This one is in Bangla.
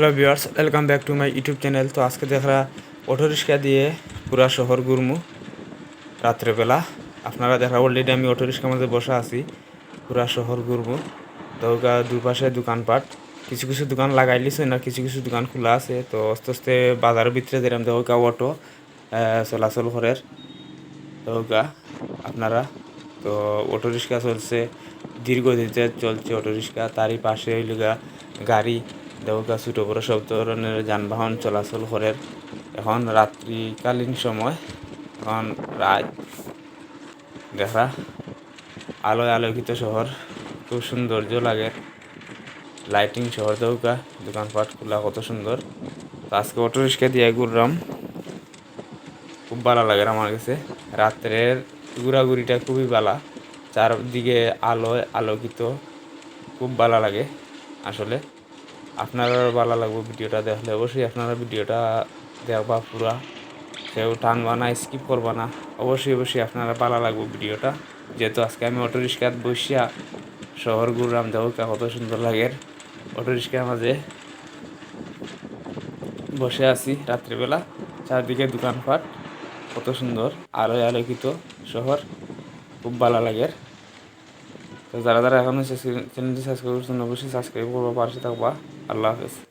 Hello viewers welcome back to my YouTube channel তো আজকে দেখরা অটো রিক্সা দিয়ে পুরা শহর ঘুরমু রাত্রেবেলা আপনারা দেখা অলরেডি আমি অটো রিক্সার মধ্যে বসে আছি, পুরা শহর ঘুরমু। দৌকা দুপাশে দোকানপাট কিছু কিছু দোকান লাগাই লিছে না, কিছু কিছু দোকান খোলা আছে। তো আস্তে আস্তে বাজারের ভিতরে দিলাম দৌকা অটো চলাচল করের দৌকা আপনারা। তো অটো রিক্সা চলছে দীর্ঘদিতে চলছে অটো রিক্সা তারই পাশে গা গাড়ি। দৌকা ছোটো বড়ো সব ধরনের যানবাহন চলাচল করে এখন রাত্রিকালীন সময়, এখন রাত দেখা, আলোয় আলোকিত শহর, খুব সৌন্দর্য লাগে। লাইটিং শহর দৌকা দোকানপাট খোলা কত সুন্দর। আজকে অটো রিক্সা দিয়ে ঘুরলাম। খুব ভালো লাগে আমার কাছে। রাত্রের ঘোরাঘুরিটা খুবই ভালো। চারদিকে আলোয় আলোকিত। খুব ভালো লাগে আসলে। আপনারও ভালো লাগবে ভিডিওটা দেখলে। অবশ্যই আপনারা ভিডিওটা দেখবা পুরা। কেউ টানবা না স্কিপ করবা না। অবশ্যই অবশ্যই আপনারা ভালো লাগবে ভিডিওটা। যেহেতু আজকে আমি অটো রিক্সাত বসিয়া শহর ঘুরলাম, দেখো কত সুন্দর লাগে। অটো রিক্সার মাঝে বসে আছি রাত্রিবেলা। চারদিকে দোকানপাট, কত সুন্দর। আলোয় আলোকিত শহর, খুব ভালো লাগে। তো যারা যারা এখনও চ্যানেলটি সাবস্ক্রাইব করছেন অবশ্যই সাবস্ক্রাইব করব পাশে থাকবা। আল্লাহ হাফেজ।